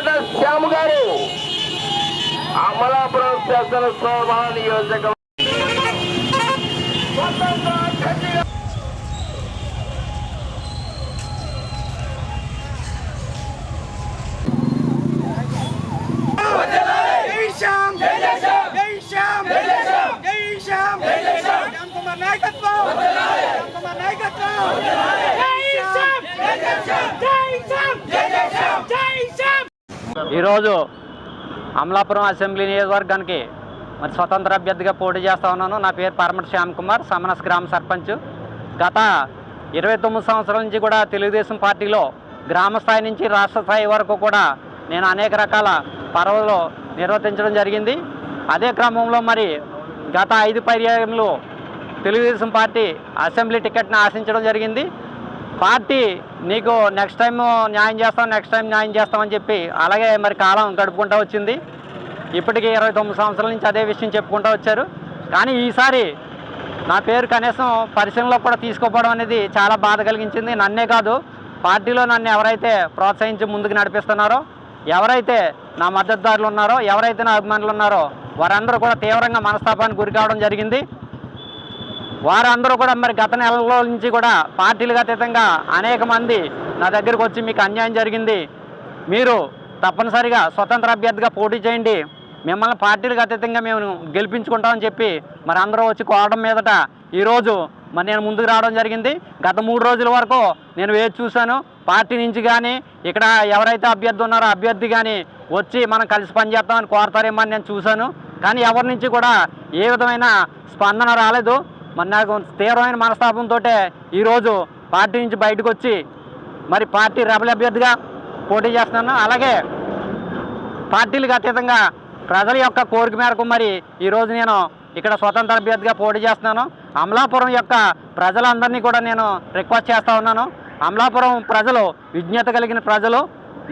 శ్యామ్ గారు. అమలాపురం శాసనసభ నియోజక జై శ్యామ్ జై జై శ్యామ్ జై శ్యామ్ జై జై శ్యామ్ జై శ్యామ్ జై జై శ్యామ్ శ్యామ్ కుమార్ నాయకత్వం శ్యామ్ కుమార్ నాయకత్వం జై శ్యామ్ జై జై శ్యామ్ జై శ్యామ్ జై జై శ్యామ్ జై శ్యామ్ ఈరోజు అమలాపురం అసెంబ్లీ నియోజకవర్గానికి మరి స్వతంత్ర అభ్యర్థిగా పోటీ చేస్తా ఉన్నాను. నా పేరు పరమటి శ్యామ్ కుమార్ సమనస్ గ్రామ సర్పంచ్. గత ఇరవై తొమ్మిది సంవత్సరాల నుంచి కూడా తెలుగుదేశం పార్టీలో గ్రామ స్థాయి నుంచి రాష్ట్ర స్థాయి వరకు కూడా నేను అనేక రకాల పర్వలు నిర్వర్తించడం జరిగింది. అదే క్రమంలో మరి గత ఐదు పర్యాయంలో తెలుగుదేశం పార్టీ అసెంబ్లీ టికెట్ని ఆశించడం జరిగింది. పార్టీ నీకు నెక్స్ట్ టైం న్యాయం చేస్తాం నెక్స్ట్ టైం న్యాయం చేస్తామని చెప్పి అలాగే మరి కాలం గడుపుకుంటూ వచ్చింది. ఇప్పటికీ ఇరవై తొమ్మిది సంవత్సరాల నుంచి అదే విషయం చెప్పుకుంటూ వచ్చారు. కానీ ఈసారి నా పేరు కనీసం పరిశీలనలో కూడా తీసుకోపోవడం అనేది చాలా బాధ కలిగించింది. నన్నే కాదు పార్టీలో నన్ను ఎవరైతే ప్రోత్సహించి ముందుకు నడిపిస్తున్నారో ఎవరైతే నా మద్దతుదారులు ఉన్నారో ఎవరైతే నా అభిమానులు ఉన్నారో వారందరూ కూడా తీవ్రంగా మనస్తాపానికి గురి కావడం జరిగింది. వారందరూ కూడా మరి గత నెలలో నుంచి కూడా పార్టీలకు అతీతంగా అనేక మంది నా దగ్గరకు వచ్చి మీకు అన్యాయం జరిగింది. మీరు తప్పనిసరిగా స్వతంత్ర అభ్యర్థిగా పోటీ చేయండి. మిమ్మల్ని పార్టీలకు అతీతంగా మేము గెలిపించుకుంటామని చెప్పి మరి అందరూ వచ్చి కోవడం మీదట ఈరోజు మరి నేను ముందుకు రావడం జరిగింది. గత మూడు రోజుల వరకు నేను వేచి చూశాను? పార్టీ నుంచి కానీ ఇక్కడ ఎవరైతే అభ్యర్థి ఉన్నారో అభ్యర్థి కానీ వచ్చి మనం కలిసి పనిచేస్తామని కోరతారేమో అని నేను చూశాను. కానీ ఎవరి నుంచి కూడా ఏ విధమైన స్పందన రాలేదు. మరి నాకు తీవ్రమైన మనస్తాపంతో ఈరోజు పార్టీ నుంచి బయటకు వచ్చి మరి పార్టీ రెబల్ అభ్యర్థిగా పోటీ చేస్తున్నాను. అలాగే పార్టీలకు అతీతంగా ప్రజల యొక్క కోరిక మేరకు మరి ఈరోజు నేను ఇక్కడ స్వతంత్ర అభ్యర్థిగా పోటీ చేస్తున్నాను. అమలాపురం యొక్క ప్రజలందరినీ కూడా నేను రిక్వెస్ట్ చేస్తూ ఉన్నాను. అమలాపురం ప్రజలు విజ్ఞత కలిగిన ప్రజలు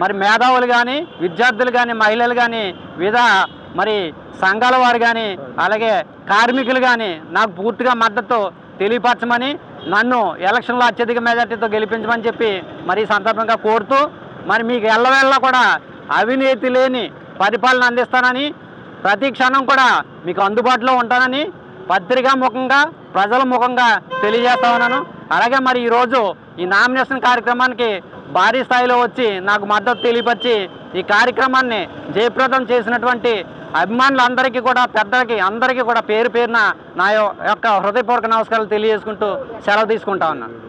మరి మేధావులు కానీ విద్యార్థులు కానీ మహిళలు కానీ వివిధ మరి సంఘాల వారు కానీ అలాగే కార్మికులు కానీ నాకు పూర్తిగా మద్దతు తెలియపరచమని నన్ను ఎలక్షన్లో అత్యధిక మెజార్టీతో గెలిపించమని చెప్పి మరి సందర్భంగా కోరుతూ మరి మీకు ఎల్లవేళ్ళ కూడా అవినీతి లేని పరిపాలన అందిస్తానని ప్రతి క్షణం కూడా మీకు అందుబాటులో ఉంటానని పత్రికా ముఖంగా ప్రజల ముఖంగా తెలియజేస్తా ఉన్నాను. అలాగే మరి ఈరోజు ఈ నామినేషన్ కార్యక్రమానికి భారీ స్థాయిలో వచ్చి నాకు మద్దతు తెలియపరిచి ఈ కార్యక్రమాన్ని జయప్రదం చేసినటువంటి అభిమానులందరికీ కూడా పెద్దలకి అందరికీ కూడా పేరు పేరున నా యొక్క హృదయపూర్వక నమస్కారాలు తెలియజేసుకుంటూ సెలవు తీసుకుంటా ఉన్నాను